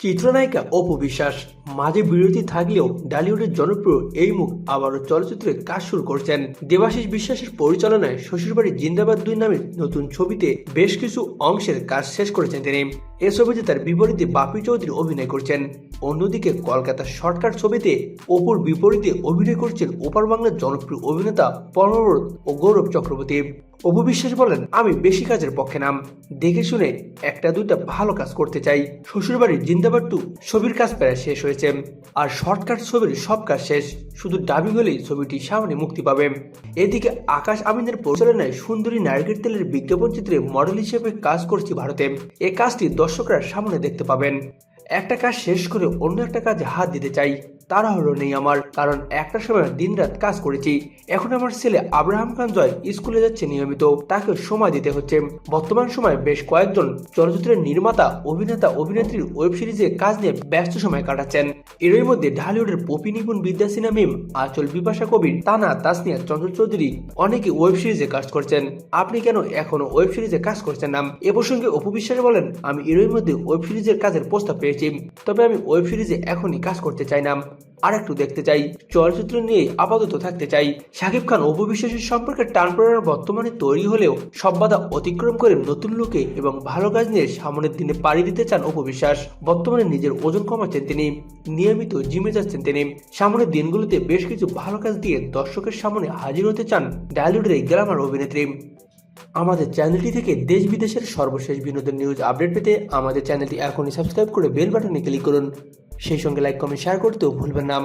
চিত্রনায়িকা অপু বিশ্বাস মাঝে বিরতি থাকলেও ডালিউডের জনপ্রিয় এই মুখ আবারও চলচ্চিত্রে কাজ শুরু করছেন। দেবাশিস বিশ্বাসের পরিচালনায় শ্বশুরবাড়ি জিন্দাবাদ দুই নামের নতুন ছবিতে বেশ কিছু অংশের কাজ শেষ করেছেন তিনি। এ ছবিতে তার বিপরীতে বাপি চৌধুরী অভিনয় করছেন। অন্যদিকে কলকাতার শর্টকাট ছবিতে অপুর বিপরীতে অভিনয় করছেন ওপার বাংলার জনপ্রিয় অভিনেতা পরমব্রত ও গৌরব চক্রবর্তী। অপু বিশ্বাস বলেন, আমি বেশি কাজের পক্ষে নাম দেখে শুনে একটা দুইটা ভালো কাজ করতে চাই। শ্বশুরবাড়ির জিন্দাবাদ টু ছবির কাজ প্রায় শেষ হয়েছে। আর শর্টকাট ছবির সব কাজ শেষ। শুধু ডাবিং হলেই ছবিটি সামনে মুক্তি পাবে। এদিকে আকাশ আমিনের পরিচালনায় সুন্দরী নারকেল তেলের বিজ্ঞাপন চিত্রে মডেল হিসেবে কাজ করছি ভারতে। এ কাজটি দর্শকরা সামনে দেখতে পাবেন। একটা কাজ শেষ করে অন্য একটা কাজে হাত দিতে চাই। তারা হলো নেই আমার, কারণ একটা সময় দিনরাত কাজ করেছি। এখন আমার ছেলে আব্রাহাম খান জয় স্কুলে যাচ্ছে নিয়মিত, তাকে সময় দিতে হচ্ছে। বর্তমান সময়ে বেশ কয়েকজন চলচ্চিত্রের নির্মাতা, অভিনেতা, অভিনেত্রীর ওয়েব সিরিজে কাজ নিয়ে ব্যস্ত সময় কাটাচ্ছেন। এরই মধ্যে ঢালিউডের পপি নিপুণ বিদ্যা সিনহা মিম, আচল বিপাশা কবির, তানা তাসনিয়া চন্দ্র চৌধুরী অনেকে ওয়েব সিরিজে কাজ করছেন। আপনি কেন এখনও ওয়েব সিরিজে কাজ করছেন না? এ প্রসঙ্গে অপু বিশ্বাস বলেন, আমি এরই মধ্যে ওয়েব সিরিজের কাজের প্রস্তাব পেয়েছি, তবে আমি ওয়েব সিরিজে এখনই কাজ করতে চাই না। আর একটু দেখতে চাই। চলচ্চিত্র নিয়ে আপাতত থাকতে চাই। শাকিব খান অপু বিশ্বাসের সম্পর্কে পড়ার বর্তমানে তৈরি হলেও সব বাধা অতিক্রম করে নতুন লোকে এবং ভালো কাজ নিয়ে সামনের দিনে পাড়ি দিতে চান অপু বিশ্বাস। বর্তমানে নিজের ওজন কমাচ্ছেন তিনি। নিয়মিত জিমে যাচ্ছেন তিনি। সামনের দিনগুলোতে বেশ কিছু ভালো কাজ দিয়ে দর্শকের সামনে হাজির হতে চান ডায়ালিউডের এই গ্লামার অভিনেত্রী। আমাদের চ্যানেলটি থেকে দেশ বিদেশের সর্বশেষ বিনোদন নিউজ আপডেট পেতে আমাদের চ্যানেলটি এখনই সাবস্ক্রাইব করে বেল বাটনে ক্লিক করুন। সেই সঙ্গে লাইক কমেন্ট শেয়ার করতেও ভুলবেন না।